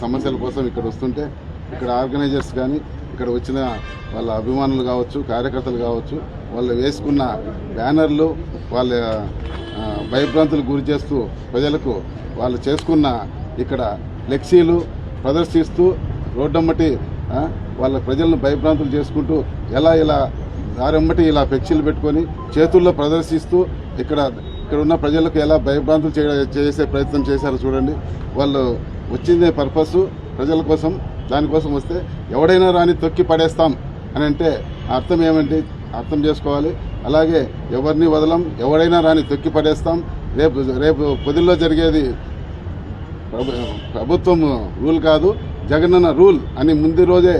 సమస్యల కోసం ఇక్కడ వస్తుంటే ఇక్కడ ఆర్గనైజర్స్ కానీ ఇక్కడ వచ్చిన వాళ్ళ అభిమానులు కావచ్చు కార్యకర్తలు కావచ్చు వాళ్ళు వేసుకున్న బ్యానర్లు వాళ్ళ భయభ్రాంతులకు గురి చేస్తూ ప్రజలకు వాళ్ళు చేసుకున్న ఇక్కడ ఫ్లెక్సీలు ప్రదర్శిస్తూ రోడ్డమ్మటి వాళ్ళ ప్రజలను భయభ్రాంతులు చేసుకుంటూ ఎలా ఇలా దారెమ్మటి ఇలా ఫ్లెక్సీలు పెట్టుకొని చేతుల్లో ప్రదర్శిస్తూ ఇక్కడ ఇక్కడ ఉన్న ప్రజలకు ఎలా భయభ్రాంతులు చేయ- చేసే ప్రయత్నం చేశారో చూడండి. వాళ్ళు వచ్చిందే పర్పస్ ప్రజల కోసం దానికోసం వస్తే ఎవడైనా రాని తొక్కి పడేస్తాం అని అంటే అర్థం ఏమంటే అర్థం చేసుకోవాలి. అలాగే ఎవరిని వదలం ఎవడైనా రాని తొక్కి పడేస్తాం. రేపు రేపు పొదిల్లో జరిగేది ప్రభుత్వం రూల్ కాదు జగనన్న రూల్ అని ముందు రోజే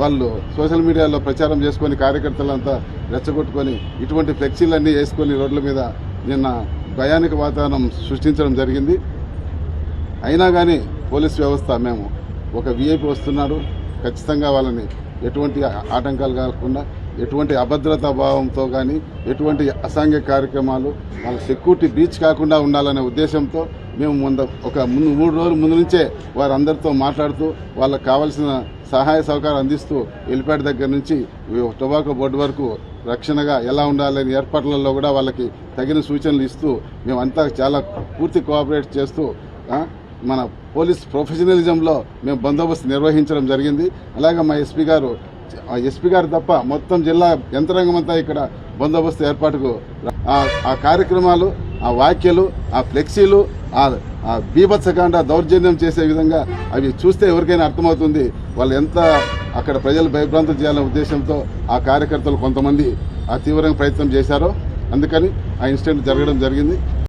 వాళ్ళు సోషల్ మీడియాలో ప్రచారం చేసుకొని కార్యకర్తలంతా రెచ్చగొట్టుకొని ఇటువంటి ఫ్లెక్సీలన్నీ వేసుకొని రోడ్ల మీద నిన్న భయానిక వాతావరణం సృష్టించడం జరిగింది. అయినా కానీ పోలీస్ వ్యవస్థ మేము ఒక విఐపి వస్తున్నాడు ఖచ్చితంగా వాళ్ళని ఎటువంటి ఆటంకాలు కాకుండా ఎటువంటి అభద్రతా భావంతో కానీ ఎటువంటి అసాంఘిక కార్యక్రమాలు వాళ్ళ సెక్యూరిటీ బీచ్ కాకుండా ఉండాలనే ఉద్దేశంతో మేము ముందు ఒక ముందు మూడు రోజుల ముందు నుంచే వారందరితో మాట్లాడుతూ వాళ్ళకి కావాల్సిన సహాయ సహకారం అందిస్తూ ఎలిపేట దగ్గర నుంచి టొబాకో బోర్డు వరకు రక్షణగా ఎలా ఉండాలని ఏర్పాట్లలో కూడా వాళ్ళకి తగిన సూచనలు ఇస్తూ మేమంతా చాలా పూర్తి కోఆపరేట్ చేస్తూ మన పోలీస్ ప్రొఫెషనలిజంలో మేము బందోబస్తు నిర్వహించడం జరిగింది. అలాగే మా ఎస్పీ గారు ఎస్పీ గారు తప్ప మొత్తం జిల్లా యంత్రాంగం అంతా ఇక్కడ బందోబస్తు ఏర్పాటుకు ఆ- కార్యక్రమాలు ఆ వ్యాఖ్యలు ఆ ఫ్లెక్సీలు ఆ ఆ బీభత్సకాండ దౌర్జన్యం చేసే విధంగా అవి చూస్తే ఎవరికైనా అర్థమవుతుంది. వాళ్ళు ఎంత అక్కడ ప్రజలు భయభ్రాంతులు చేయాలనే ఉద్దేశంతో ఆ కార్యకర్తలు కొంతమంది ఆ తీవ్రంగా ప్రయత్నం చేశారో. అందుకని ఆ ఇన్సిడెంట్ జరగడం జరిగింది.